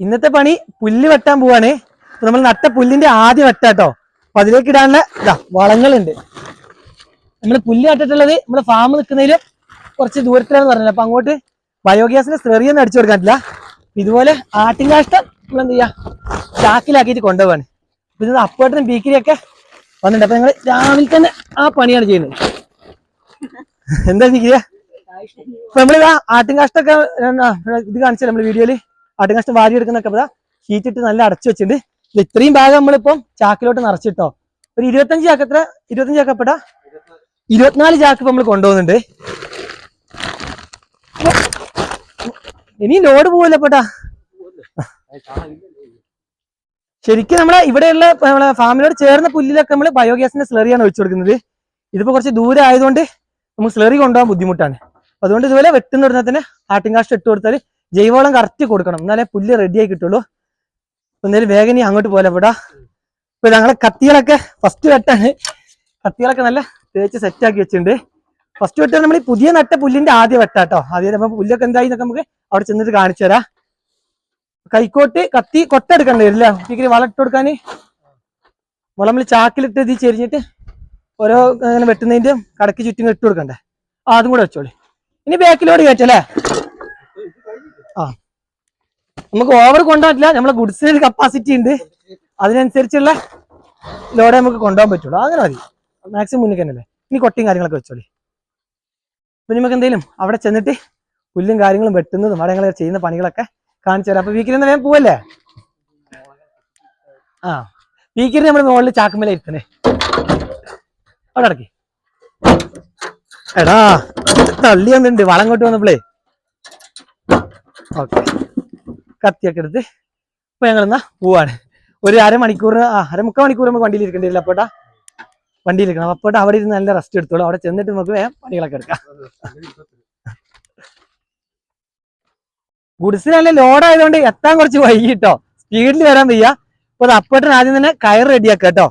ഇന്നത്തെ പണി പുല്ല് വെട്ടാൻ പോവാണ്. നമ്മൾ നട്ട പുല്ലിന്റെ ആദ്യ വെട്ടാട്ടോ. അപ്പൊ അതിലേക്ക് ഇടാനുള്ള ഇതാ വളങ്ങളുണ്ട്. നമ്മൾ പുല്ല് നട്ടിട്ടുള്ളത് നമ്മുടെ ഫാം നിൽക്കുന്നതിലും കുറച്ച് ദൂരത്തിലാണെന്ന് പറഞ്ഞത് അപ്പൊ അങ്ങോട്ട് ബയോഗ്യാസിന്റെ സ്ലെറിയൊന്നും അടിച്ചു കൊടുക്കാൻ പറ്റില്ല ഇതുപോലെ ആട്ടിൻകാഷ്ടം നമ്മൾ എന്ത് ചെയ്യാ? ചാക്കിലാക്കിയിട്ട് കൊണ്ടുപോവാണ്. അപ്പൊ ഇത് അപ്പോട്ടും ബീക്കിരിയൊക്കെ വന്നിട്ടുണ്ട്. അപ്പൊ ഞങ്ങൾ രാവിലെ തന്നെ ആ പണിയാണ് ചെയ്യുന്നത്. എന്താ ബീക്കിരിയ? അപ്പൊ നമ്മളിതാ ആട്ടിൻകാഷ്ടൊക്കെ എന്നാ, ഇത് കാണിച്ചാൽ നമ്മൾ വീഡിയോയിൽ. ആട്ടിൻകാഷ്ടം വാരി എടുക്കുന്നൊക്കെ ഇപ്പൊ ഷീറ്റ് ഇട്ട് നല്ല അടച്ചു വെച്ചിട്ടുണ്ട്. ഇത് ഇത്രയും ഭാഗം നമ്മളിപ്പം ചാക്കിലോട്ട് നിറച്ചിട്ടോ. ഒരു ഇരുപത്തഞ്ച് ചാക്ക് എത്ര? ഇരുപത്തഞ്ച് ചാക്ക് എപ്പടാ? ഇരുപത്തിനാല് ചാക്ക് നമ്മൾ കൊണ്ടുപോകുന്നുണ്ട്. ഇനി ലോഡ് പോവില്ല പെട്ടാ ശരിക്കും നമ്മളെ ഇവിടെയുള്ള നമ്മളെ ഫാമിലോട് ചേർന്ന പുല്ലിലൊക്കെ നമ്മൾ ബയോഗ്യാസിന്റെ സ്ലറിയാണ് ഒഴിച്ചു കൊടുക്കുന്നത്. ഇതിപ്പോ കുറച്ച് ദൂരെ ആയതുകൊണ്ട് നമുക്ക് സ്ലറി കൊണ്ടുപോകാൻ ബുദ്ധിമുട്ടാണ്. അതുകൊണ്ട് ഇതുപോലെ വെട്ടുന്ന ഉടനെ തന്നെ ആട്ടിൻകാഷ്ടം ഇട്ട് കൊടുത്താൽ ജൈവവളം കറക്റ്റ് കൊടുക്കണം. എന്നാലേ പുല്ല് റെഡി ആയി കിട്ടുള്ളൂ. എന്തായാലും വേഗം ഇനി അങ്ങോട്ട് പോലെ ഇവിടെ. ഇപ്പൊ ഞങ്ങളെ കത്തികളൊക്കെ ഫസ്റ്റ് വെട്ടാണ്. കത്തികളൊക്കെ നല്ല തേച്ച് സെറ്റ് ആക്കി വെച്ചിട്ടുണ്ട്. ഫസ്റ്റ് വെട്ടാണ് നമ്മൾ ഈ പുതിയ നട്ട പുല്ലിന്റെ ആദ്യ വെട്ടാട്ടോ. ആദ്യം നമ്മൾ പുല്ലൊക്കെ എന്തായി എന്നൊക്കെ നമുക്ക് അവിടെ ചെന്നിട്ട് കാണിച്ചു തരാം. കൈക്കോട്ട് കത്തി കൊട്ടെടുക്കണ്ട വരില്ല? കുട്ടിക്ക് വളം ഇട്ട് കൊടുക്കാൻ വളം നമ്മൾ ചാക്കിലിട്ട് ഇത് ചെരിഞ്ഞിട്ട് ഓരോ അങ്ങനെ വെട്ടുന്നതിന്റെ കടക്ക് ചുറ്റും ഇട്ട് കൊടുക്കണ്ടേ. ആ അതും കൂടെ വെച്ചോളി. ഇനി ബാക്കിലോട് കയറ്റല്ലേ? ആ. നമുക്ക് ഓവർ കൊണ്ടുപോകില്ല നമ്മളെ ഗുഡ്സിന് കപ്പാസിറ്റി ഉണ്ട്. അതിനനുസരിച്ചുള്ള ലോഡേ നമുക്ക് കൊണ്ടുപോകാൻ പറ്റുള്ളൂ. അങ്ങനെ മതി. മാക്സിമം മുന്നിൽ തന്നെയല്ലേ ഇനി കൊട്ടിയും കാര്യങ്ങളൊക്കെ വെച്ചോളി. അപ്പൊ നമുക്ക് എന്തെങ്കിലും അവിടെ ചെന്നിട്ട് പുല്ലും കാര്യങ്ങളും വെട്ടുന്നതും അവിടെ ഞങ്ങൾ ചെയ്യുന്ന പണികളൊക്കെ കാണിച്ചു തരാം. അപ്പൊ വീക്കിലിന്ന് വേഗം പോവല്ലേ? ആ. വീക്കിൽ നമ്മൾ മുകളിൽ ചാക്കുമല ഇരുത്തണേ അവിടെ അടക്കി എടാ തള്ളി വന്നിട്ടുണ്ട്. വളം കൊണ്ട് വന്നപ്പോഴേ ഓക്കെ കത്തിയൊക്കെ എടുത്ത് ഇപ്പൊ ഞങ്ങൾ എന്നാ പോവാണ്. ഒരു അരമണിക്കൂർ ആ അരമുക്കാൽ മണിക്കൂർ നമുക്ക് വണ്ടിയിൽ ഇരിക്കേണ്ടി വരില്ല അപ്പോട്ടാ വണ്ടിയിൽ ഇരിക്കണം. അപ്പോട്ട് അവിടെ ഇരുന്ന് നല്ല റെസ്റ്റ് എടുത്തോളൂ. അവിടെ ചെന്നിട്ട് നമുക്ക് വേഗം പണികളൊക്കെ എടുക്കാം. ഗുഡ്സിന് നല്ല ലോഡായതുകൊണ്ട് എത്താൻ കുറച്ച് വൈകിട്ടോ സ്പീഡിൽ വരാൻ വയ്യ. അപ്പൊ അപ്പോട്ടൻ ആദ്യം തന്നെ കയർ റെഡിയാക്കുക കേട്ടോ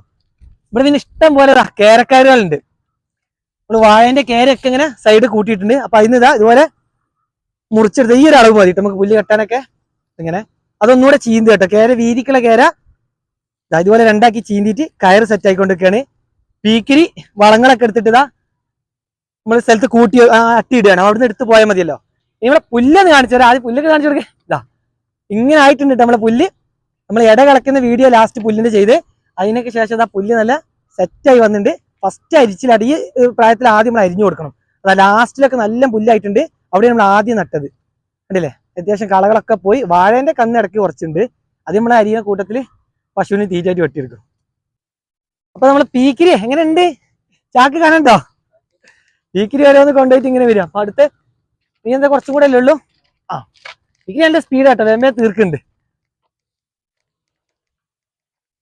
ഇവിടെ പിന്നെ ഇഷ്ടം പോലെ കേരക്കയറുകളുണ്ട് നമ്മൾ വാഴന്റെ കേരയൊക്കെ ഇങ്ങനെ സൈഡ് കൂട്ടിയിട്ടുണ്ട്. അപ്പൊ അതിന് ഇതാ ഇതുപോലെ മുറിച്ചെടുത്ത് ഈ ഒരു അളവ് മതി നമുക്ക് പുല്ല് കെട്ടാനൊക്കെ. ഇങ്ങനെ. അതൊന്നുകൂടെ ചീന്തി കേട്ടോ. കേര വീതിക്കുള്ള കേര. ഇതുപോലെ രണ്ടാക്കി ചീന്തിയിട്ട് കയറ് സെറ്റ് ആയിക്കൊണ്ടിരിക്കുകയാണ്. പീക്കിരി വളങ്ങളൊക്കെ എടുത്തിട്ട് നമ്മൾ സ്ഥലത്ത് കൂട്ടി അട്ടിയിടുകയാണ് അവിടുന്ന് എടുത്ത് പോയാൽ മതിയല്ലോ. നമ്മളെ പുല്ലെന്ന് കാണിച്ചു തരാം. ആദ്യം പുല്ലൊക്കെ കാണിച്ചു കൊടുക്കേ. ഇതാ ഇങ്ങനെ ആയിട്ടുണ്ട് ട്ടോ നമ്മളെ പുല്ല്. നമ്മൾ ഇട കളക്കുന്ന വീഡിയോ ലാസ്റ്റ് പുല്ലിന്റെ ചെയ്ത്. അതിനൊക്കെ ശേഷം ആ പുല്ല് നല്ല സെറ്റായി വന്നിട്ടുണ്ട്. ഫസ്റ്റ് അരിച്ചിലടി പ്രായത്തിൽ ആദ്യം നമ്മൾ അരിഞ്ഞു കൊടുക്കണം. അതാ ലാസ്റ്റിലൊക്കെ നല്ല പുല്ലായിട്ടുണ്ട്. അവിടെ നമ്മൾ ആദ്യം നട്ടത്. കണ്ടില്ലേ? അത്യാവശ്യം കളകളൊക്കെ പോയി വാഴേന്റെ കന്ന് ഇടയ്ക്ക് കുറച്ചുണ്ട് അത് നമ്മൾ അരിയുന്ന കൂട്ടത്തിൽ പശുവിന് തീറ്റായിട്ട് വെട്ടിയെടുക്കും. അപ്പൊ നമ്മൾ പീക്കിരി എങ്ങനെയുണ്ട്? ചാക്ക് കാണണ്ടോ പീക്കിരി വരെ ഒന്ന് കൊണ്ടുപോയിട്ട് ഇങ്ങനെ വരും. അപ്പൊ അടുത്ത് നീ എന്താ കുറച്ചും കൂടെ അല്ലേ ഉള്ളൂ? ആ. പീക്കിരി നല്ല സ്പീഡാട്ടോ വേമ്പേ തീർക്കുന്നുണ്ട്.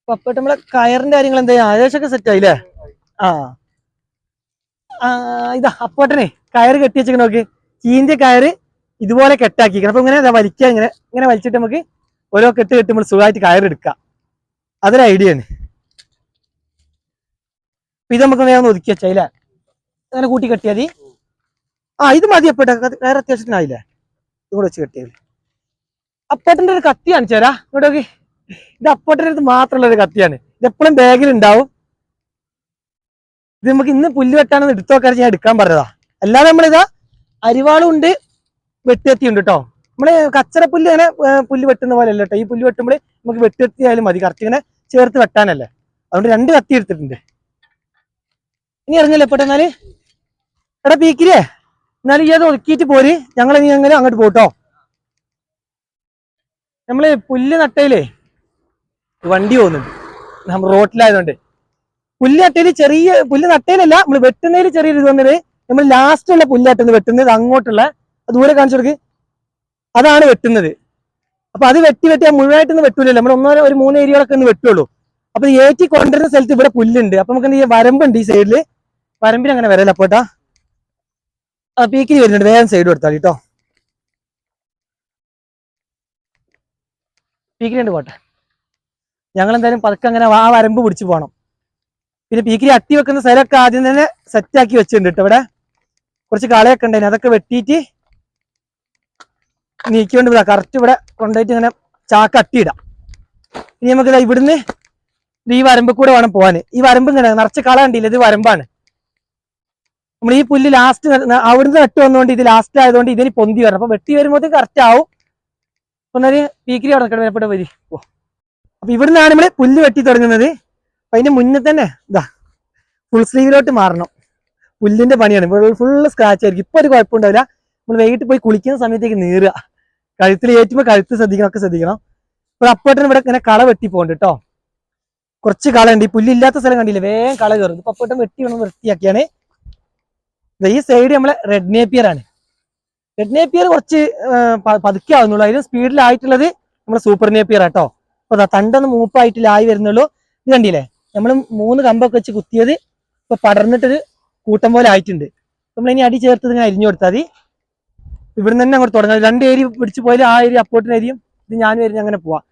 അപ്പൊ നമ്മളെ കയറിന്റെ കാര്യങ്ങൾ എന്താ? ഏകദേശമൊക്കെ സെറ്റ് ആയില്ലേ? ആ. ഇതാ അപ്പോട്ടനെ കയറ് കെട്ടി വെച്ചിട്ട് ചീന്റെ കയറ് ഇതുപോലെ കെട്ടാക്കിക്കണം അപ്പൊ ഇങ്ങനെ വലിക്കുക ഇങ്ങനെ ഇങ്ങനെ വലിച്ചിട്ട് നമുക്ക് ഓരോ കെട്ട് കെട്ടുമ്പോൾ സുഖമായിട്ട് കയറെടുക്കാം അതൊരു ഐഡിയ ആണ്. ഇത് നമുക്ക് വേഗം ഒതുക്കി വെച്ചായില്ലേ അങ്ങനെ കൂട്ടി കെട്ടിയാൽ ആ ഇത് മതി അപ്പോട്ടെ. കയറ് അത്യാവശ്യത്തിനായില്ലേ ഇത് കൂടെ വെച്ച് കെട്ടിയാൽ അപ്പോട്ടന്റെ ഒരു കത്തി കാണിച്ചു തരാ. ഇങ്ങോട്ട് നോക്കി. ഇത് അപ്പോട്ടന്റെ അടുത്ത് മാത്രമുള്ള ഒരു കത്തിയാണ്. ഇത് എപ്പോഴും ബാഗിൽ ഉണ്ടാവും. ഇത് നമുക്ക് ഇന്ന് പുല്ല് വെട്ടാണെന്ന് എടുത്തു നോക്കാൻ ഞാൻ എടുക്കാൻ പറഞ്ഞതാ. അല്ലാതെ നമ്മളിതാ അരിവാളും ഉണ്ട് വെട്ടുകത്തി ഉണ്ട് കേട്ടോ നമ്മൾ കച്ചറ പുല്ല് ഇങ്ങനെ പുല്ല് വെട്ടുന്ന പോലെ അല്ല കേട്ടോ ഈ പുല്ല് വെട്ടുമ്പോൾ നമുക്ക് വെട്ടിയെത്തിയാലും മതി. കറക്റ്റ് ഇങ്ങനെ ചേർത്ത് വെട്ടാനല്ലേ. അതുകൊണ്ട് രണ്ട് കത്തി എടുത്തിട്ടുണ്ട്. ഇനി ഇറങ്ങില്ല എപ്പോട്ടെ എന്നാൽ എടാ പീക്കിരിയേ. എന്നാലും ഈ അത് ഒതുക്കിയിട്ട് പോര്. ഞങ്ങൾ ഇനി അങ്ങനെ അങ്ങോട്ട് പോട്ടോ നമ്മൾ പുല്ല് നട്ടയിലേ വണ്ടി പോകുന്നുണ്ട്. നമ്മൾ റോട്ടിലായതുകൊണ്ട്. പുല്ല് നട്ടയിൽ ചെറിയ പുല്ല് നട്ടയിലല്ല നമ്മൾ വെട്ടുന്നതിൽ ചെറിയൊരു ഇത് വന്നത് നമ്മൾ ലാസ്റ്റ് ഉള്ള പുല്ല് വെട്ടുന്നത് അങ്ങോട്ടുള്ള ദൂരെ കാണിച്ചു കൊടുക്ക്. അതാണ് വെട്ടുന്നത്. അപ്പൊ അത് വെട്ടി വെട്ടി മുഴുവനായിട്ടൊന്നും വെട്ടൂലല്ലോ. നമ്മൾ ഒന്നോ ഒരു മൂന്ന് ഏരിയകളൊക്കെ ഒന്ന് വെട്ടുള്ളൂ. അപ്പൊ ഏറ്റി കൊണ്ടുവരുന്ന സ്ഥലത്ത് ഇവിടെ പുല്ലുണ്ട്. അപ്പൊ നമുക്ക് ഈ വരമ്പുണ്ട് ഈ സൈഡിൽ വരമ്പിന് അങ്ങനെ വരല്ല അപ്പോട്ടാ ആ പീക്കിരി വരുന്നുണ്ട്. വേഗം സൈഡ് കൊടുത്താൽ കേട്ടോ പീക്കിരി ഉണ്ട് പോട്ടെ. ഞങ്ങൾ എന്തായാലും പതുക്കെ അങ്ങനെ ആ വരമ്പ് പിടിച്ചു പോകണം പിന്നെ പീക്കിരി അട്ടി വെക്കുന്ന സ്ഥലമൊക്കെ ആദ്യം തന്നെ സെറ്റാക്കി വെച്ചിട്ടുണ്ട് കേട്ടോ ഇവിടെ. കുറച്ച് കളയൊക്കെ ഉണ്ടായിരുന്നു അതൊക്കെ വെട്ടിയിട്ട് നീക്കിക്കൊണ്ട് വിടാം. കറക്റ്റ് ഇവിടെ കൊണ്ടുപോയിട്ട് ഇങ്ങനെ ചാക്ക് അട്ടിയിടാം. ഇനി നമുക്ക് ഇവിടുന്ന് ഈ വരമ്പ് കൂടെ വേണം പോവാന്. ഈ വരമ്പ് ഇങ്ങനെ നിറച്ച് കള കണ്ടില്ല? ഇത് വരമ്പാണ്. നമ്മൾ ഈ പുല്ല് ലാസ്റ്റ് അവിടുന്ന് നട്ട് വന്നുകൊണ്ട് ഇത് ലാസ്റ്റ് ആയതുകൊണ്ട് ഇതിന് പൊന്തി വരണം. അപ്പൊ വെട്ടി വരുമ്പോൾ കറക്റ്റ് ആവും. ഒന്നര പീക്കിരി അവിടെ എപ്പോഴും വരി. ഓ. അപ്പൊ ഇവിടുന്നാണ് നമ്മൾ പുല്ല് വെട്ടി തുടങ്ങുന്നത്. അപ്പൊ അതിന്റെ മുന്നേ തന്നെ ഇതാ ഫുൾ സ്ലീവിലോട്ട് മാറണം. പുല്ലിന്റെ പണിയാണ്. ഇവിടെ ഫുള്ള് സ്ക്രാച്ച് ആയിരിക്കും. ഇപ്പൊ ഒരു കുഴപ്പമുണ്ടാവില്ല. നമ്മൾ വൈകിട്ട് പോയി കുളിക്കുന്ന സമയത്തേക്ക് നീറുക. കഴുത്തിൽ ഏറ്റുമ്പോൾ കഴുത്ത് ശ്രദ്ധിക്കണം ഒക്കെ ശ്രദ്ധിക്കണം. ഇപ്പൊ അപ്പേട്ടൻ ഇവിടെ ഇങ്ങനെ കള വെട്ടി പോകുന്നുണ്ട് കേട്ടോ കുറച്ച് കള ഉണ്ട്. ഈ പുല്ലില്ലാത്ത സ്ഥലം കണ്ടില്ലേ? വേഗം കള കയറും. ഇപ്പൊ അപ്പേട്ടൻ വെട്ടി വേണം വൃത്തിയാക്കിയാണ്. ഈ സൈഡ് നമ്മളെ റെഡ് നേപ്പിയർ ആണ്. റെഡ് നേപ്പിയർ കുറച്ച് പതുക്കെ ആവുന്നുള്ളൂ. അതിന് സ്പീഡിലായിട്ടുള്ളത് നമ്മളെ സൂപ്പർ നേപ്പിയർ ആട്ടോ അപ്പൊ ദാ തണ്ടൊന്ന് മൂപ്പായിട്ടില്ല ആയി വരുന്നുള്ളൂ. ഇത് കണ്ടില്ലേ? നമ്മൾ മൂന്ന് കമ്പൊക്കെ വെച്ച് കുത്തിയത് ഇപ്പൊ പടർന്നിട്ടൊരു കൂട്ടം പോലെ ആയിട്ടുണ്ട്. നമ്മൾ ഇനി അടി ചേർത്ത് ഇങ്ങനെ അരിഞ്ഞു കൊടുത്താൽ മതി. ഇവിടുന്ന് തന്നെ അങ്ങോട്ട് തുടങ്ങാം. രണ്ട് ഏരി പിടിച്ചു പോയാലും ആ ഏരി അപ്പോട്ടിന് അരിയും. ഇത് ഞാൻ ഏരിയും അങ്ങനെ പോവാം.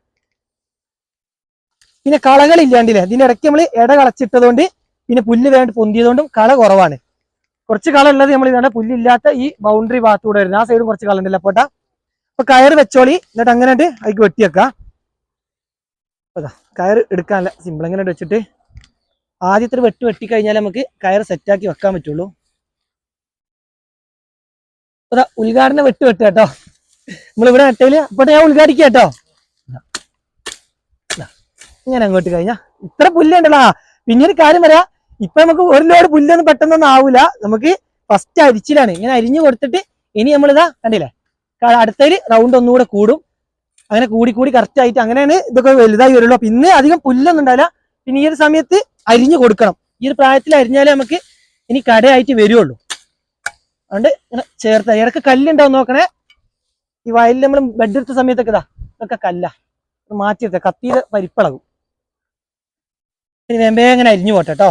പിന്നെ കളകൾ ഇല്ലാണ്ടില്ലേ? ഇതിന്റെ ഇടയ്ക്ക് നമ്മൾ ഇട കളച്ചിട്ടതുകൊണ്ട് പിന്നെ പുല്ല് വേണ്ട പൊന്തിയതുകൊണ്ടും കള കുറവാണ്. കുറച്ച് കള ഉള്ളത് നമ്മൾ ഇതാണ് പുല്ലില്ലാത്ത ഈ ബൗണ്ടറി ഭാഗത്തൂടെ വരുന്നത്. ആ സൈഡും കുറച്ച് കള ഉണ്ടല്ലോ. അപ്പോട്ടാ അപ്പൊ കയർ വെച്ചോളി. എന്നിട്ട് അങ്ങനെ അതിക്ക് വെട്ടിയേക്കാം കയർ എടുക്കാനല്ല സിമ്പിൾ എങ്ങനെ വെച്ചിട്ട് ആദ്യത്തെ വെട്ട് വെട്ടി കഴിഞ്ഞാൽ നമുക്ക് കയർ സെറ്റാക്കി വെക്കാൻ പറ്റുള്ളൂ. ഉദ്ഘാടന വെട്ട് വെട്ട് കേട്ടോ. നമ്മളിവിടെ നട്ടയിൽ അപ്പോട്ടെ ഞാൻ ഉദ്ഘാടിക്കാം കേട്ടോ. ഇങ്ങനെ അങ്ങോട്ട് കഴിഞ്ഞാ. ഇത്ര പുല്ലുണ്ടല്ലോ പിന്നെ ഒരു കാര്യം വരാ ഇപ്പൊ നമുക്ക് ഒരു ലോഡ് പുല്ലൊന്നും പെട്ടെന്നൊന്നും ആവൂല. നമുക്ക് ഫസ്റ്റ് അരിച്ചിലാണ്. ഇങ്ങനെ അരിഞ്ഞു കൊടുത്തിട്ട് ഇനി നമ്മളിതാ കണ്ടില്ലേ? അടുത്തൊരു റൗണ്ട് ഒന്നുകൂടെ കൂടും. അങ്ങനെ കൂടി കൂടി കറക്റ്റ് ആയിട്ട് അങ്ങനെയാണ് ഇതൊക്കെ വലുതായി വരുള്ളൂ. അപ്പൊ ഇന്ന് അധികം പുല്ലൊന്നും ഉണ്ടാവില്ല. പിന്നെ ഈ ഒരു സമയത്ത് അരിഞ്ഞു കൊടുക്കണം. ഈ ഒരു പ്രായത്തിൽ അരിഞ്ഞാലേ നമുക്ക് ഇനി കടയായിട്ട് വരുള്ളൂ. അതുകൊണ്ട് ഇങ്ങനെ ചേർത്ത് ഇടയ്ക്ക് കല്ലുണ്ടാവും നോക്കണേ. ഈ വയലിൽ നമ്മൾ ബെഡ് എടുത്ത സമയത്തൊക്കെ ഇതാ ഇതൊക്കെ കല്ല. മാറ്റിയെടുത്ത കത്തിയുടെ പരിപ്പളകും ഇനി വേമ്പേ അങ്ങനെ അരിഞ്ഞു പോട്ടെ കേട്ടോ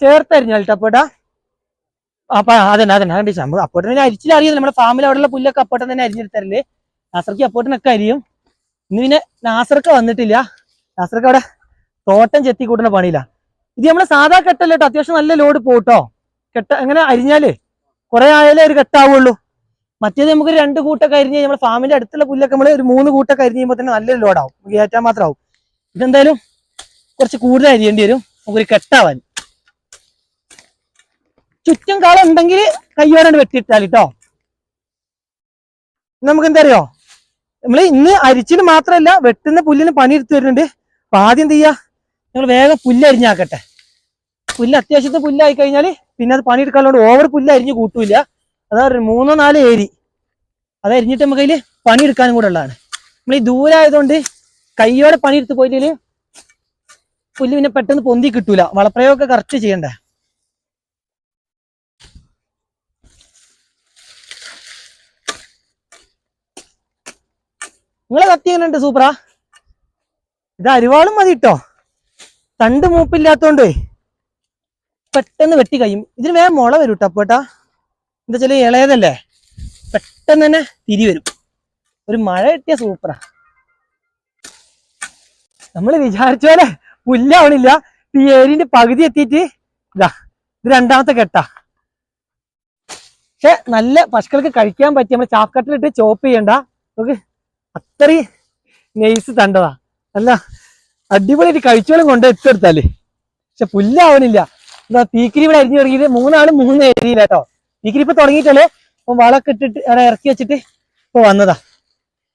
ചേർത്തരിഞ്ഞാൽ അപ്പോട്ടാ. അപ്പൊ അതന്നെ അതന്നെ കണ്ടി നമ്മൾ അപ്പോട്ടൻ തന്നെ അരിച്ചിൽ അറിയാം നമ്മുടെ ഫാമിൽ അവിടെയുള്ള പുല്ലൊക്കെ അപ്പോട്ടൻ തന്നെ അരിഞ്ഞെടുത്തരല്ലേ നാസർക്ക് അപ്പോട്ടനൊക്കെ അരിയും. ഇന്ന് പിന്നെ നാസർക്ക് വന്നിട്ടില്ല. നാസർക്ക് അവിടെ തോട്ടം ചെത്തി കൂട്ടുന്ന പണിയില്ല ഇത് നമ്മളെ സാധാ കെട്ടല്ല കേട്ടോ അത്യാവശ്യം നല്ല ലോഡ് പോട്ടോ കെട്ട അങ്ങനെ അരിഞ്ഞാലേ കുറെ ആയാലേ ഒരു കെട്ടാവുള്ളൂ. മറ്റേത് നമുക്ക് രണ്ട് കൂട്ടൊക്കെ അരിഞ്ഞ് നമ്മുടെ ഫാമിലി അടുത്തുള്ള പുല്ലൊക്കെ നമ്മൾ ഒരു മൂന്ന് കൂട്ടൊക്കെ അരിഞ്ഞ് കഴിയുമ്പോൾ തന്നെ നല്ലൊരു ലോഡാവും. കയറ്റാൻ മാത്രമാവും ഇതെന്തായാലും കുറച്ച് കൂടുതൽ അരിയേണ്ടി വരും. നമുക്കൊരു കെട്ടാവാൻ. ചുറ്റും കാളം ഉണ്ടെങ്കിൽ കയ്യോരാണ്ട് വെട്ടിയിട്ടാൽ കേട്ടോ നമുക്ക് എന്തറിയോ നമ്മൾ ഇന്ന് അരിച്ചിന് മാത്രമല്ല വെട്ടുന്ന പുല്ലിന് പണി എടുത്തു വരുന്നുണ്ട്. അപ്പൊ ആദ്യം എന്ത് ചെയ്യാ? ഞങ്ങൾ വേഗം പുല്ലരിഞ്ഞാക്കട്ടെ പുല്ല് അത്യാവശ്യത്തെ പുല്ലായി കഴിഞ്ഞാൽ പിന്നെ അത് പണിയെടുക്കാനുള്ളത് ഓവർ പുല്ല് അരിഞ്ഞ് കൂട്ടൂല അതാ മൂന്നോ നാലോ ഏരി. അത് അരിഞ്ഞിട്ട് നമുക്ക് അതിൽ പണിയെടുക്കാനും കൂടെ ഉള്ളതാണ്. നമ്മൾ ഈ ദൂരായതുകൊണ്ട് കയ്യോടെ പണിയെടുത്ത് പോയില്ലെങ്കിൽ പുല്ല് പിന്നെ പെട്ടെന്ന് പൊന്തി കിട്ടൂല. വളപ്രയോഗമൊക്കെ കറക്റ്റ് ചെയ്യണ്ടേ? നിങ്ങളെ കത്തി എങ്ങനെയുണ്ട് സൂപ്പറാ ഇത് അരിവാളും മതി കേട്ടോ തണ്ട് മൂപ്പില്ലാത്തോണ്ടേ പെട്ടെന്ന് വെട്ടി കഴിയും. ഇതിന് വേഗം മുള വരും കേട്ടോ അപ്പോട്ടാ എന്താ വെച്ചാൽ ഇളയതല്ലേ? പെട്ടെന്ന് തന്നെ തിരി വരും. ഒരു മഴ കിട്ടിയ സൂപ്പറാ നമ്മൾ വിചാരിച്ച പോലെ പുല്ലാവണില്ല ഈ ഏരിന്റെ പകുതി എത്തിയിട്ട് ഇതാ ഇത് രണ്ടാമത്തെ കെട്ടാ. പക്ഷെ നല്ല പശുക്കൾക്ക് കഴിക്കാൻ പറ്റിയ നമ്മൾ ചാക്കട്ടിലിട്ട് ചോപ്പ് ചെയ്യണ്ട. നമുക്ക് അത്രയും നെയ്സ് തണ്ടതാ. അല്ല അടിപൊളിയായിട്ട് കഴിച്ചോളം കൊണ്ട് എത്തെടുത്താൽ പക്ഷെ പുല്ലാവണില്ല. എന്താ തീക്കിരി ഇവിടെ അരിഞ്ഞു തുടങ്ങിയിട്ട് മൂന്നാണ് മൂന്ന് ഏരിയയില്ല കേട്ടോ. തീക്കിരി ഇപ്പൊ തുടങ്ങിയിട്ടല്ലേ? അപ്പൊ വളമൊക്കെ ഇട്ടിട്ട് അവിടെ ഇറക്കി വെച്ചിട്ട് ഇപ്പൊ വന്നതാ.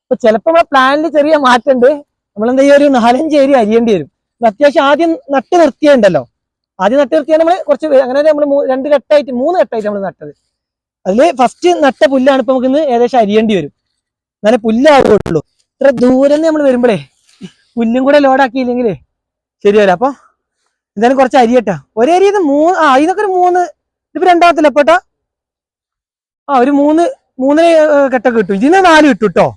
അപ്പൊ ചിലപ്പോ നമ്മളെ പ്ലാനിൽ ചെറിയ മാറ്റമുണ്ട്. നമ്മളെന്താ ഈ ഒരു നാലഞ്ച് ഏരിയ അരിയേണ്ടി വരും. അത്യാവശ്യം ആദ്യം നട്ട് നിർത്തിയുണ്ടല്ലോ ആദ്യം നട്ട് നിർത്തിയാൽ നമ്മൾ കുറച്ച് അങ്ങനെ നമ്മൾ രണ്ട് കെട്ടായിട്ട് മൂന്ന് കെട്ടായിട്ട് നമ്മൾ നട്ടത്. അതിൽ ഫസ്റ്റ് നട്ട പുല്ലാണ് ഇപ്പൊ നമുക്ക് ഇന്ന് ഏകദേശം അരിയേണ്ടി വരും. എന്നാലേ പുല്ലാവുള്ളൂ. ഇത്ര ദൂരം നമ്മൾ വരുമ്പോഴേ പുല്ലും കൂടെ ലോഡാക്കിയില്ലെങ്കിലേ ശരിയല്ല? അപ്പൊ എന്തായാലും കുറച്ച് അരിയട്ടാ ഒരരിയത് മൂന്ന് ആ ഇതിനൊക്കെ ഒരു മൂന്ന് ഇതിപ്പോ രണ്ടാമത്തില്ല? പെട്ടാ ആ ഒരു മൂന്ന് മൂന്നര കെട്ടൊക്കെ കിട്ടും. ഇതിന് നാല് കിട്ടും കേട്ടോ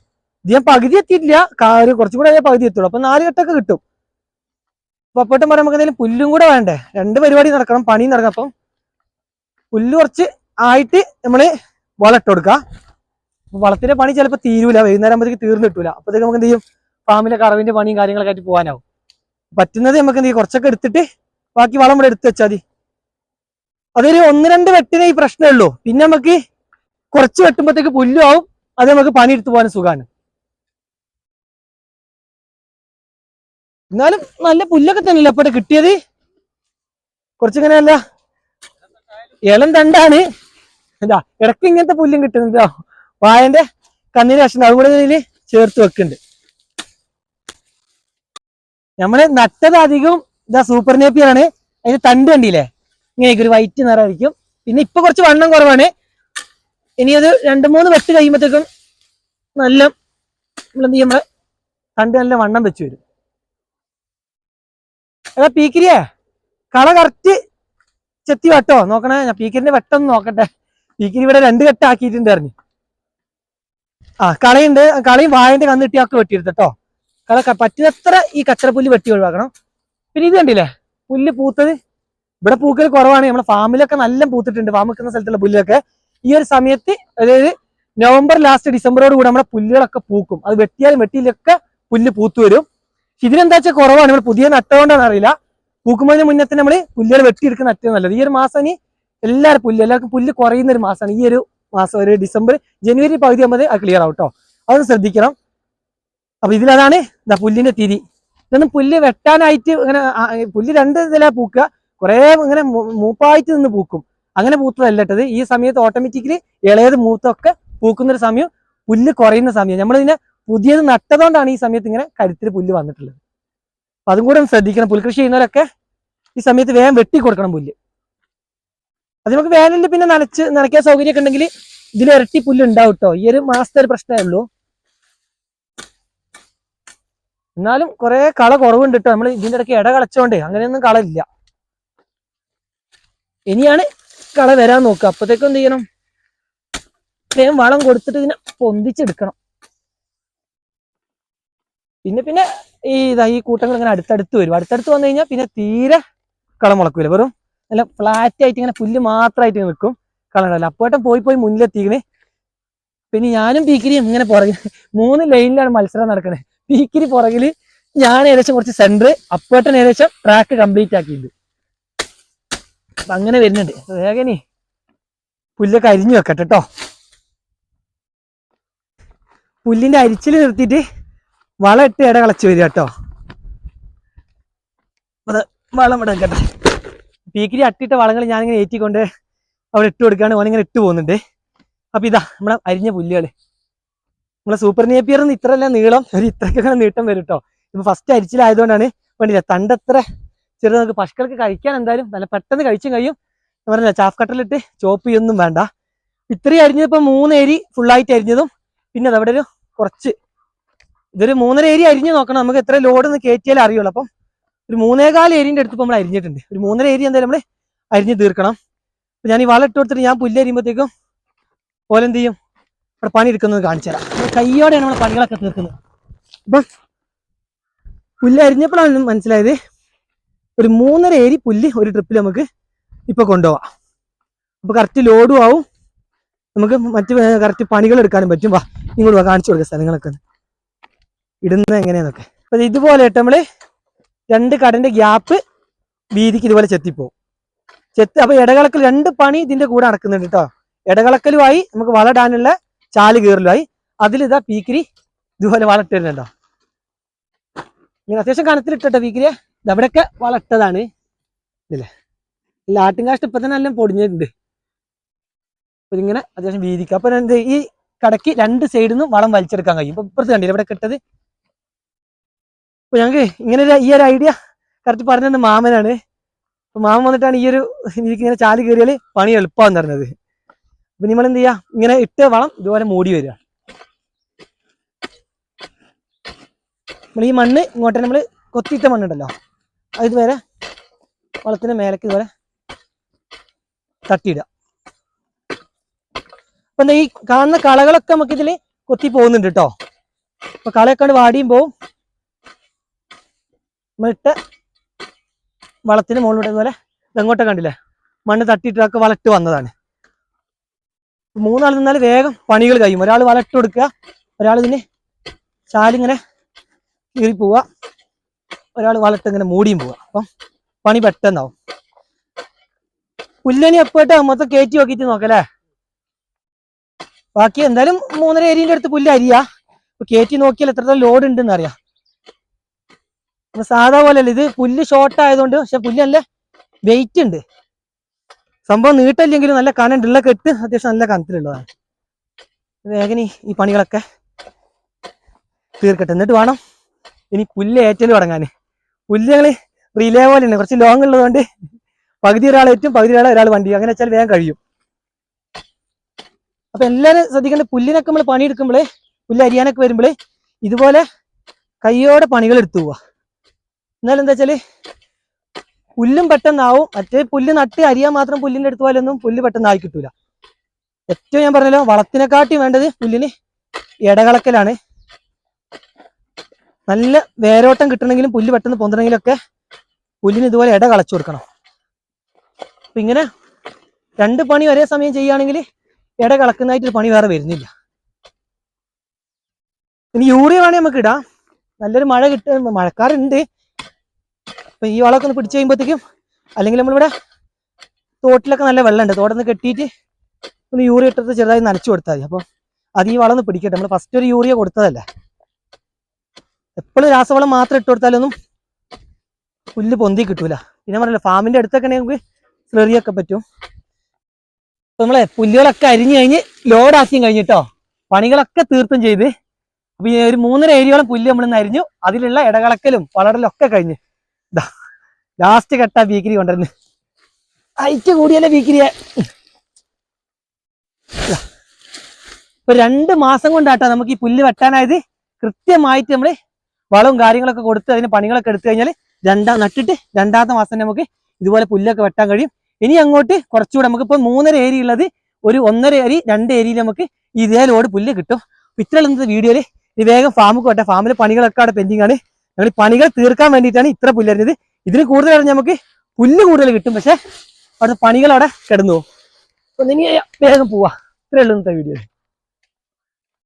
ഇത് ഞാൻ പകുതി എത്തിയിട്ടില്ല. കാര് ഒരു കുറച്ചും കൂടെ പകുതി എത്തുള്ളൂ. അപ്പൊ നാല് കെട്ടൊക്കെ കിട്ടും. അപ്പൊ അപ്പോട്ടും പറയാൻ നമുക്ക് എന്തെങ്കിലും പുല്ലും കൂടെ വേണ്ടേ? രണ്ട് പരിപാടി നടക്കണം പണി നടക്കണം. അപ്പം പുല്ല് കുറച്ച് ആയിട്ട് നമ്മൾ വളം ഇട്ട് കൊടുക്കാം. അപ്പൊ വളത്തിന്റെ പണി ചിലപ്പോൾ തീരൂല വൈകുന്നേരം ആകുമ്പോഴത്തേക്ക് തീർന്നു കിട്ടൂല. അപ്പോഴത്തേക്ക് നമുക്ക് എന്ത് ചെയ്യും? ഫാമിലെ കറവിന്റെ പണിയും കാര്യങ്ങളൊക്കെ ആയിട്ട് പോകാനാവും. പറ്റുന്നത് നമുക്ക് എന്ത് ചെയ്യും? കുറച്ചൊക്കെ എടുത്തിട്ട് ബാക്കി വളം ഇവിടെ എടുത്ത് വെച്ചാൽ മതി. അതൊരു ഒന്ന് രണ്ട് വെട്ടിനെ ഈ പ്രശ്നമേ ഉള്ളൂ. പിന്നെ നമുക്ക് കുറച്ച് വെട്ടുമ്പോഴത്തേക്ക് പുല്ലും ആവും. അത് നമുക്ക് പണി എടുത്തു പോകാൻ സുഖമാണ് എന്നാലും നല്ല പുല്ലൊക്കെ തന്നെയല്ലേ അപ്പോഴെ കിട്ടിയത്? കുറച്ചിങ്ങനെ അല്ല ഇളം തണ്ടാണ്. എന്താ ഇടയ്ക്ക് ഇങ്ങനത്തെ പുല്ലും കിട്ടുന്നുണ്ടോ? വായന്റെ കണ്ണിന് കഷ്ണം അതും കൂടെ ഇതിൽ ചേർത്ത് വെക്കുന്നുണ്ട്. നമ്മൾ നട്ടത് അധികം ഇതാ സൂപ്പർ നേപ്പിയർ ആണ് അതിന് തണ്ട് കണ്ടില്ലേ? ഇങ്ങനെയൊക്കെ ഒരു വൈറ്റ് നിറമായിരിക്കും. പിന്നെ ഇപ്പൊ കുറച്ച് വണ്ണം കുറവാണ്. ഇനി അത് രണ്ട് മൂന്ന് വെട്ട് കഴിയുമ്പോഴത്തേക്കും നല്ല നമ്മളെന്ത് ചെയ്യും നമ്മളെ തണ്ട് നല്ല വണ്ണം വെച്ച് വരും. അതാ പീക്കിരിയേ കള കറക്റ്റ് ചെത്തി വട്ടോ. നോക്കണേ ഞാൻ പീക്കിരിന്റെ വെട്ടൊന്ന് നോക്കട്ടെ. പീക്കിരി ഇവിടെ രണ്ട് കെട്ടാക്കിയിട്ടുണ്ടായിരുന്നു. ആ കളയുണ്ട്. കളയും വായന്റെ കന്നിട്ടിയൊക്കെ വെട്ടിയെടുത്തട്ടോ കള ക- പറ്റുന്നത്ര ഈ കച്ചറപ്പുല്ല് വെട്ടി ഒഴിവാക്കണം. പിന്നെ ഇത് കണ്ടില്ലേ? പുല്ല് പൂത്തത് ഇവിടെ പൂക്കൽ കുറവാണ്. നമ്മുടെ ഫാമിലൊക്കെ നല്ല പൂത്തിട്ടുണ്ട്. ഫാം വെക്കുന്ന സ്ഥലത്തുള്ള പുല്ലൊക്കെ. ഈ ഒരു സമയത്ത് അതായത് നവംബർ ലാസ്റ്റ് ഡിസംബറോട് കൂടെ നമ്മുടെ പുല്ലുകളൊക്കെ പൂക്കും. അത് വെട്ടിയാലും വെട്ടിയിലൊക്കെ പുല്ല് പൂത്തു വരും. ഇതിനെന്താ വെച്ചാൽ കുറവാണ്. നമ്മൾ പുതിയ നട്ടുകൊണ്ടാണ് അറിയില്ല. പൂക്കുമ്പോൾ മുന്നേ തന്നെ നമ്മൾ പുല്ലുകൾ വെട്ടിയെടുക്കുന്ന നട്ടത് നല്ലത്. ഈ ഒരു മാസം ഇനി എല്ലാവരും പുല്ല് എല്ലാവർക്കും പുല്ല് കുറയുന്ന ഒരു മാസമാണ്. ഈ ഒരു മാസം ഒരു ഡിസംബർ ജനുവരി പകുതി ആകുമ്പോൾ അത് ക്ലിയർ ആവും കേട്ടോ അതൊന്ന് ശ്രദ്ധിക്കണം. അപ്പൊ ഇതിലതാണ് ഇതാ പുല്ലിന്റെ തിരി. ഇതൊന്നും പുല്ല് വെട്ടാനായിട്ട് ഇങ്ങനെ പുല്ല് രണ്ട് ഇതിലാ പൂക്കുക. കുറേ ഇങ്ങനെ മൂപ്പായിട്ട് നിന്ന് പൂക്കും. അങ്ങനെ പൂത്തതല്ല ഇട്ടത് ഈ സമയത്ത് ഓട്ടോമാറ്റിക്കലി ഇളയത് മൂത്തൊക്കെ പൂക്കുന്ന ഒരു സമയം പുല്ല് കുറയുന്ന സമയം. നമ്മളിതിനെ പുതിയത് നട്ടതുകൊണ്ടാണ് ഈ സമയത്ത് ഇങ്ങനെ കരുത്തിൽ പുല്ല് വന്നിട്ടുള്ളത്. അപ്പൊ അതും കൂടെ ഒന്ന് ശ്രദ്ധിക്കണം. പുൽകൃഷി ചെയ്യുന്നവരൊക്കെ ഈ സമയത്ത് വേഗം വെട്ടി കൊടുക്കണം പുല്ല്. അത് നമുക്ക് വേനലിൽ പിന്നെ നനച്ച് നനയ്ക്കാൻ സൗകര്യമൊക്കെ ഉണ്ടെങ്കിൽ ഇതിൽ ഇരട്ടി പുല്ലുണ്ടാവും കേട്ടോ ഈ ഒരു മാസത്തെ ഒരു പ്രശ്നമേ ഉള്ളൂ എന്നാലും കുറെ കള കുറവുണ്ട് കേട്ടോ നമ്മൾ ഇതിന്റെ ഇടയ്ക്ക് ഇട കളച്ചോണ്ടേ അങ്ങനെയൊന്നും കളയില്ല. ഇനിയാണ് കള വരാൻ നോക്കുക. അപ്പത്തേക്കും എന്ത് ചെയ്യണം? ഇത്രയും വളം കൊടുത്തിട്ട് ഇതിനെ പൊന്തിച്ചെടുക്കണം. പിന്നെ പിന്നെ ഈ ഇതാ ഈ കൂട്ടങ്ങൾ ഇങ്ങനെ അടുത്തടുത്ത് വരും. അടുത്തടുത്ത് വന്നു കഴിഞ്ഞാൽ പിന്നെ തീരെ കള മുളക്കൂല. വെറും നല്ല ഫ്ലാറ്റ് ആയിട്ട് ഇങ്ങനെ പുല്ല് മാത്രമായിട്ട് നിൽക്കും കളറല്ല അപ്പോട്ടം പോയി പോയി മുന്നിലെത്തിക്കണേ. പിന്നെ ഞാനും പീക്കിരിയും ഇങ്ങനെ പുറകിൽ മൂന്ന് ലൈനിലാണ് മത്സരം നടക്കുന്നത് പീക്കിരി പുറകിൽ ഞാൻ ഏകദേശം കുറച്ച് സെന്റർ അപ്പോട്ടൻ ഏകദേശം ട്രാക്ക് കംപ്ലീറ്റ് ആക്കിയിട്ടുണ്ട്. അപ്പൊ അങ്ങനെ വരുന്നുണ്ട്. വേഗനി പുല്ലൊക്കെ അരിഞ്ഞു വെക്കട്ടെ കേട്ടോ പുല്ലിന്റെ അരിച്ചിൽ നിർത്തിയിട്ട് വളം ഇട്ട് ഇട കളച്ച് വരിക കേട്ടോ അത് വളം ഇടാൻ വെക്കട്ടെ. പീക്കിരി അട്ടിട്ട വളങ്ങൾ ഞാനിങ്ങനെ ഏറ്റിക്കൊണ്ട് അവിടെ ഇട്ട് കൊടുക്കുകയാണ് ഓനിങ്ങനെ ഇട്ട് പോകുന്നുണ്ട്. അപ്പൊ ഇതാ നമ്മളെ അരിഞ്ഞ പുല്ലുകൾ. നമ്മളെ സൂപ്പർ നേപ്പിയർ ഇത്രയല്ല നീളം ഒരു ഇത്രയൊക്കെ നീട്ടം വരും കേട്ടോ ഇപ്പൊ ഫസ്റ്റ് അരിച്ചിലായതുകൊണ്ടാണ് വേണ്ടില്ല തണ്ടത്ര ചെറുത് നമുക്ക് പശുക്കൾക്ക് കഴിക്കാൻ എന്തായാലും നല്ല പെട്ടെന്ന് കഴിച്ചും കഴിയും. പറഞ്ഞില്ല ചാഫ് കട്ടലിട്ട് ചോപ്പ് ചെയ്യൊന്നും വേണ്ട. ഇത്രയും അരിഞ്ഞതിപ്പോ മൂന്ന് ഏരി ഫുള്ളായിട്ട് അരിഞ്ഞതും പിന്നെ അതവിടെ ഒരു കുറച്ച്. ഇതൊരു മൂന്നര ഏരി അരിഞ്ഞ് നോക്കണം. നമുക്ക് എത്ര ലോഡ് ഒന്ന് കയറ്റിയാലേ അറിയുള്ളൂ. അപ്പം ഒരു മൂന്നേകാൽ ഏരിയന്റെ അടുത്ത് നമ്മൾ അരിഞ്ഞിട്ടുണ്ട്. ഒരു മൂന്നര ഏരിയ എന്തായാലും നമ്മൾ അരിഞ്ഞ് തീർക്കണം. അപ്പൊ ഞാൻ ഈ വളം ഇട്ട് കൊടുത്തിട്ട് ഞാൻ പുല്ല് അരിയുമ്പോഴത്തേക്കും പോലെ എന്ത് ചെയ്യും? ഇവിടെ പണി എടുക്കുന്നത് കാണിച്ചു തരാം. നമ്മൾ കയ്യോടെയാണ് നമ്മൾ പണികളൊക്കെ തീർക്കുന്നത്. അപ്പം പുല്ല് അരിഞ്ഞപ്പോഴാണ് മനസ്സിലായത് ഒരു മൂന്നര ഏരി പുല്ല് ഒരു ട്രിപ്പിൽ നമുക്ക് ഇപ്പൊ കൊണ്ടുപോവാം. അപ്പൊ കറക്റ്റ് ലോഡും ആവും. നമുക്ക് മറ്റ് കറക്റ്റ് പണികൾ എടുക്കാനും പറ്റും. വാ ഇങ്ങോട്ട് വാ കാണിച്ചു കൊടുക്കുക സ്ഥലങ്ങളൊക്കെ. ഇടുന്നത് എങ്ങനെയാന്നൊക്കെ. അപ്പൊ ഇതുപോലെ നമ്മൾ രണ്ട് കടന്റെ ഗ്യാപ്പ് വീതിക്ക് ഇതുപോലെ ചെത്തിപ്പോവും. ചെത്തി അപ്പൊ ഇടകളക്കൽ രണ്ട് പണി ഇതിന്റെ കൂടെ നടക്കുന്നുണ്ട് കേട്ടോ ഇടകളക്കലുമായി നമുക്ക് വളടാനുള്ള ചാൽ കീറലുമായി. അതിലിതാ പീക്കിരി ഇതുപോലെ വളട്ട് വരുന്നുണ്ടോ ഇങ്ങനെ അത്യാവശ്യം കനത്തിലിട്ടോ പീക്കിരി ഇതവിടെയൊക്കെ വളട്ടതാണ് ഇല്ലേ? ഇല്ല ആട്ടിൻകാഷ്ടം ഇപ്പൊ തന്നെ എല്ലാം പൊടിഞ്ഞിട്ടുണ്ട്. അപ്പൊ ഇതിങ്ങനെ അത്യാവശ്യം വീതിക്ക്. അപ്പൊ ഈ കടക്ക് രണ്ട് സൈഡിൽ നിന്നും വളം വലിച്ചെടുക്കാൻ കഴിയും. ഇപ്പൊ ഇപ്പുറത്ത് കണ്ടില്ല ഇവിടെ കിട്ടത് അപ്പൊ ഞങ്ങൾക്ക് ഇങ്ങനെ ഈ ഒരു ഐഡിയ കറക്റ്റ് പറഞ്ഞത് മാമനാണ്. അപ്പൊ മാമൻ വന്നിട്ടാണ് ഈ ഒരു എനിക്ക് ഇങ്ങനെ ചാൽ കയറിയാൽ പണി എളുപ്പമാന്ന് പറഞ്ഞത്. അപ്പൊ നിങ്ങൾ എന്ത് ചെയ്യാ ഇങ്ങനെ ഇട്ട് വളം ഇതുപോലെ മൂടി വരിക. നമ്മൾ ഈ മണ്ണ് ഇങ്ങോട്ട് നമ്മൾ കൊത്തിയിട്ട മണ്ണുണ്ടല്ലോ അത് ഇതുവരെ വളത്തിന്റെ മേലേക്ക് ഇതുപോലെ തട്ടിയിടുക. അപ്പൊ എന്താ ഈ കാണുന്ന കളകളൊക്കെ നമുക്ക് ഇതിൽ കൊത്തി പോകുന്നുണ്ട് കേട്ടോ അപ്പൊ കളയൊക്കെ വാടിയും പോവും. നമ്മളിട്ട വളത്തിന് മുകളിലൂടെ പോലെ ഇതെങ്ങോട്ടെ കണ്ടില്ലേ? മണ്ണ് തട്ടിയിട്ടൊക്കെ വളട്ട് വന്നതാണ്. മൂന്നാൾ നിന്നാൽ വേഗം പണികൾ കഴിയും. ഒരാൾ വളട്ട് കൊടുക്കുക ഒരാൾ ഇതിന് ചാലിങ്ങനെ കീറി പോവുക ഒരാൾ വളട്ട് ഇങ്ങനെ മൂടിയും പോവുക. അപ്പം പണി പെട്ടെന്നാവും. പുല്ലനി എപ്പോഴത്തെ മൊത്തം കയറ്റി നോക്കിയിട്ട് നോക്കല്ലേ? ബാക്കി എന്തായാലും മൂന്നര ഏരിയന്റെ അടുത്ത് പുല്ല് അരിയാ. കയറ്റി നോക്കിയാൽ എത്രത്തോളം ലോഡ് ഉണ്ടെന്ന് അറിയാം നമ്മ സാധാ പോലെ അല്ല ഇത് പുല്ല് ഷോർട്ട് ആയതുകൊണ്ട് പക്ഷെ പുല്ല് നല്ല വെയിറ്റ് ഉണ്ട്. സംഭവം നീട്ടല്ലെങ്കിലും നല്ല കനണ്ട് ഉള്ള കെട്ട് അത്യാവശ്യം നല്ല കനത്തിലുള്ളതാണ്. വേഗം ഈ- പണികളൊക്കെ തീർക്കട്ടെ. എന്നിട്ട് വേണം ഇനി പുല്ല് ഏറ്റൽ തുടങ്ങാൻ പുല്ല് റിലേ പോലെ ഉണ്ട് കുറച്ച് ലോങ് ഉള്ളതുകൊണ്ട് പകുതി ഒരാൾ ഏറ്റവും പകുതി ഒരാൾ ഒരാൾ വണ്ടി. അങ്ങനെ വെച്ചാൽ വേഗം കഴിയും. അപ്പൊ എല്ലാവരും ശ്രദ്ധിക്കേണ്ട പുല്ലിനൊക്കെ നമ്മൾ പണിയെടുക്കുമ്പോഴേ പുല്ല് അരിയാനൊക്കെ വരുമ്പോൾ ഇതുപോലെ കൈയോടെ പണികൾ എടുത്തു പോവാ. എന്നാലും എന്താ വെച്ചാൽ പുല്ലും പെട്ടെന്നാവും. മറ്റേ പുല്ല് നട്ട് അരിയാൻ മാത്രം പുല്ലിന്റെ അടുത്ത് പോലൊന്നും പുല്ല് പെട്ടെന്ന് ആയി കിട്ടൂല. ഏറ്റവും ഞാൻ പറഞ്ഞല്ലോ വളത്തിനെക്കാട്ടി വേണ്ടത് പുല്ലിന് ഇടകളക്കലാണ് നല്ല വേരോട്ടം കിട്ടണമെങ്കിലും പുല്ല് പെട്ടെന്ന് പൊന്തണമെങ്കിലൊക്കെ പുല്ലിന് ഇതുപോലെ ഇട കളച്ചു കൊടുക്കണം. അപ്പൊ ഇങ്ങനെ രണ്ട് പണി ഒരേ സമയം ചെയ്യുകയാണെങ്കിൽ ഇട കളക്കുന്നതായിട്ട് ഒരു പണി വേറെ വരുന്നില്ല. ഇനി യൂറിയ വേണേ നമുക്ക് ഇടാം. നല്ലൊരു മഴ കിട്ട മഴക്കാറുണ്ട്. അപ്പൊ ഈ വളമൊക്കെ ഒന്ന് പിടിച്ചു കഴിയുമ്പോഴത്തേക്കും അല്ലെങ്കിൽ നമ്മളിവിടെ തോട്ടിലൊക്കെ നല്ല വെള്ളമുണ്ട്. തോട്ടൊന്ന് കെട്ടിയിട്ട് ഒന്ന് യൂറിയ ഇട്ടിട്ട് ചെറുതായി നനച്ചു കൊടുത്താൽ മതി. അപ്പോൾ അത് ഈ വളം ഒന്ന് പിടിക്കട്ടെ. നമ്മൾ ഫസ്റ്റ് ഒരു യൂറിയ കൊടുത്തതല്ല? എപ്പോഴും രാസവളം മാത്രം ഇട്ട് കൊടുത്താലൊന്നും പുല്ല് പൊന്തി കിട്ടൂല. പിന്നെ പറഞ്ഞല്ലോ ഫാമിന്റെ അടുത്തൊക്കെ നമുക്ക് സ്ലെറിയൊക്കെ പറ്റും. അപ്പൊ നമ്മളെ പുല്ലുകളൊക്കെ അരിഞ്ഞു കഴിഞ്ഞ് ലോഡാക്കിയും കഴിഞ്ഞിട്ടോ? പണികളൊക്കെ തീർത്തും ചെയ്ത്. അപ്പൊ ഈ ഒരു മൂന്നര ഏരിയോളം പുല്ല് നമ്മൾ ഇന്ന് അരിഞ്ഞു. അതിലുള്ള ഇടകളക്കലും വളരലൊക്കെ കഴിഞ്ഞ്. ലാസ്റ്റ് കെട്ട ബീക്കിരി കൊണ്ടുവരുന്നത് ഐറ്റ് കൂടിയല്ലേ ബീക്കിരിയെ ഇതാ. ഇപ്പൊ രണ്ട് മാസം കൊണ്ടാട്ടോ നമുക്ക് ഈ പുല്ല് വെട്ടാനായത്. കൃത്യമായിട്ട് നമ്മൾ വളവും കാര്യങ്ങളൊക്കെ കൊടുത്ത് അതിന് പണികളൊക്കെ എടുത്തു കഴിഞ്ഞാൽ രണ്ടാം നട്ടിട്ട് രണ്ടാമത്തെ മാസം നമുക്ക് ഇതുപോലെ പുല്ലൊക്കെ വെട്ടാൻ കഴിയും. ഇനി അങ്ങോട്ട് കുറച്ചുകൂടെ നമുക്ക് ഇപ്പൊ മൂന്നര ഏരിയ ഉള്ളത് ഒരു ഒന്നര ഏരി രണ്ട് ഏരിയയിൽ നമുക്ക് ഇതേ ലോഡ് പുല്ല് കിട്ടും. ഇത്രയുള്ള വീഡിയോയിൽ വേഗം ഫാമുക്ക് വെട്ടാം ഫാമിലെ പണികളൊക്കെ അവിടെ പെൻഡിങ് ആണ്. ഞങ്ങൾ ഈ പണികൾ തീർക്കാൻ വേണ്ടിയിട്ടാണ് ഇത്ര പുല്ലരിഞ്ഞത് ഇതിന് കൂടുതൽ നമുക്ക് പുല്ല് കൂടുതൽ കിട്ടും. പക്ഷെ അവിടുത്തെ പണികൾ അവിടെ കിടന്നു പോകും. വേഗം പോവാ. ഇത്രയേ ഉള്ളൂ ഇന്നത്തെ വീഡിയോ